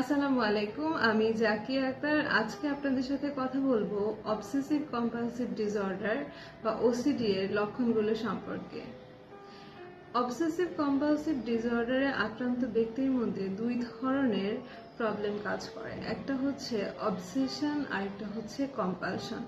আসসালামু আলাইকুম, আমি জাকিয়া আক্তার। আজকে আপনাদের সাথে কথা বলব অবসেসিভ কম্পালসিভ ডিসঅর্ডার বা ওসিডি এর লক্ষণগুলো সম্পর্কে। অবসেসিভ কম্পালসিভ ডিসঅর্ডারে আক্রান্ত ব্যক্তির মধ্যে দুই ধরনের প্রবলেম কাজ করে। একটা হচ্ছে অবসেশন আর একটা হচ্ছে কম্পালশন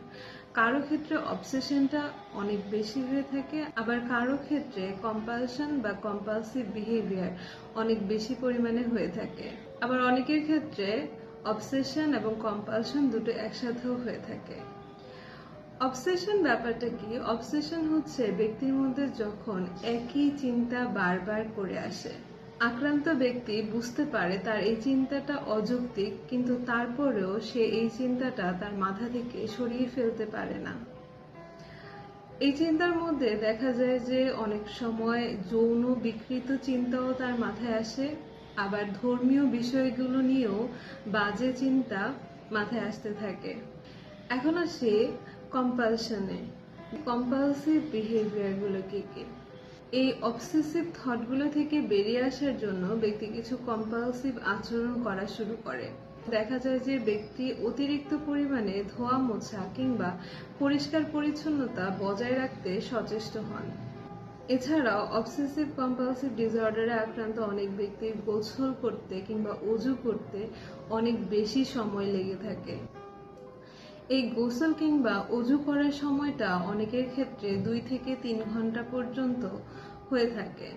কারও ক্ষেত্রে অবসেশনটা অনেক বেশি হয়ে থাকে, আবার কারও ক্ষেত্রে কম্পালশন বা কম্পালসিভ বিহেভিয়ার অনেক বেশি পরিমাণে হয়ে থাকে। আবার অনেকের ক্ষেত্রে অবসেশন এবং কম্পালশন দুটো একসাথেও হয়ে থাকে। অবসেশন ব্যাপারটা কি? অবসেশন হচ্ছে ব্যক্তির মধ্যে যখন একই চিন্তা বারবার করে আসে। আক্রান্ত ব্যক্তি বুঝতে পারে তার এই চিন্তাটা অযৌক্তিক, কিন্তু তারপরেও সে এই চিন্তাটা তার মাথা থেকে সরিয়ে ফেলতে পারে না। এই চিন্তার মধ্যে দেখা যায় যে অনেক সময় যৌন বিকৃত চিন্তাও তার মাথায় আসে, আবার ধর্মীয় বিষয়গুলো নিয়েও বাজে চিন্তা মাথায় আসতে থাকে। এখন আসে কম্পালশনে কম্পালসিভ বিহেভিয়ারগুলো কি কি? এই অবসেসিভ থটগুলো থেকে বেরিয়ে আসার জন্য ব্যক্তি কিছু কম্পালসিভ আচরণ করা শুরু করে। দেখা যায় যে ব্যক্তি অতিরিক্ত পরিমাণে ধোয়া মোছা কিংবা পরিষ্কার পরিচ্ছন্নতা বজায় রাখতে সচেষ্ট হন। এছাড়াও অবসেসিভ কম্পালসিভ ডিসঅর্ডারে আক্রান্ত অনেক ব্যক্তির গোসল করতে কিংবা অজু করতে অনেক বেশি সময় লেগে থাকে। এই গোসল কিংবা অজু করার সময়টা অনেকের ক্ষেত্রে দুই থেকে তিন ঘণ্টা পর্যন্ত হয়ে থাকে।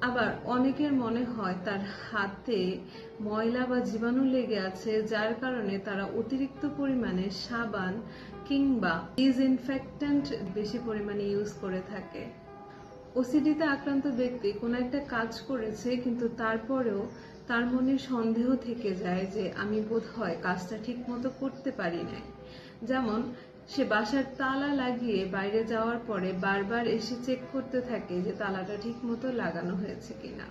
আবার অনেকের মনে হয় তার হাতে ময়লা বা জীবাণু লেগে আছে, যার কারণে তারা অতিরিক্ত পরিমাণে সাবান কিংবা ডিসইনফেক্ট্যান্ট বেশি পরিমাণে ইউজ করে থাকে। ওসিডিতে আক্রান্ত ব্যক্তি কোনো একটা কাজ করেছে, কিন্তু তারপরেও তার মনে সন্দেহ থেকে যায় যে, আমি বোধ হয় কাজটা ঠিক মতো করতে পারি নাই। যেমন, সে বাসার তালা লাগিয়ে বাইরে যাওয়ার পরে বারবার এসে চেক করতে থাকে যে তালাটা ঠিক মতো লাগানো হয়েছে কিনা।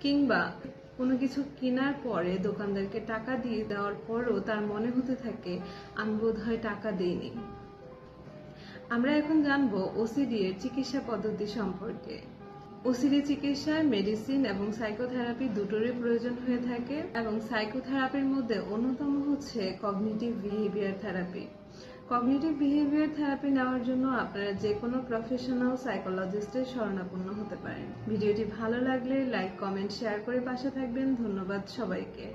কিংবা কোনো কিছু কেনার পরে দোকানদারকে টাকা দিয়ে দেওয়ার পরও তার মনে হতে থাকে, আমি বোধ হয় টাকা দিইনি। আমরা এখন জানব ওসিডি এর চিকিৎসা পদ্ধতি সম্পর্কে। ওসিডি চিকিৎসায় মেডিসিন এবং সাইকোথেরাপি দুটোরই প্রয়োজন হয়ে থাকে এবং সাইকোথেরাপির মধ্যে অন্যতম হচ্ছে cognitive behaviour therapy cognitive behaviour therapy নেওয়ার জন্য আপনারা যে কোনো প্রফেশনাল সাইকোলজিস্টের শরণাপন্ন হতে পারেন। ভিডিওটি ভালো লাগলে লাইক কমেন্ট শেয়ার করে পাশে থাকবেন। ধন্যবাদ সবাইকে।